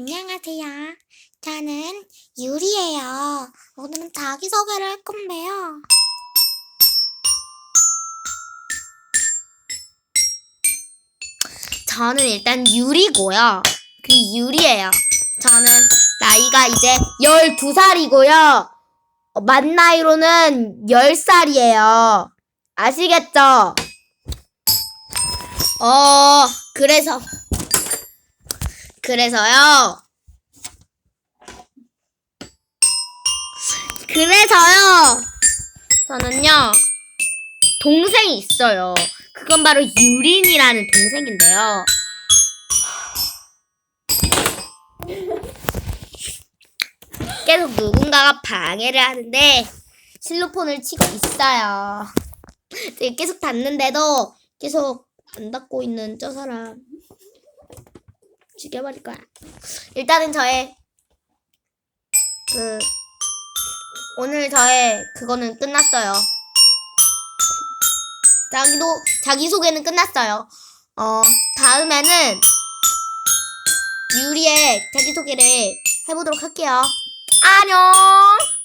안녕하세요. 저는 유리예요. 오늘은 자기소개를 할 건데요. 저는 일단 유리고요. 그 유리예요. 저는 나이가 이제 12살이고요. 만 나이로는 10살이에요. 아시겠죠? 어, 그래서, 그래서요. 그래서요. 저는요, 동생이 있어요. 그건 바로 유린이라는 동생인데요. 계속 누군가가 방해를 하는데 실로폰을 치고 있어요. 되게 계속 닫는데도 계속 안 닫고 있는 저 사람 죽여버릴 거야. 일단은 저의 그 오늘 저의 그거는 끝났어요. 자기도 자기 소개는 끝났어요. 어 다음에는 유리의 자기 소개를 해보도록 할게요. 안녕.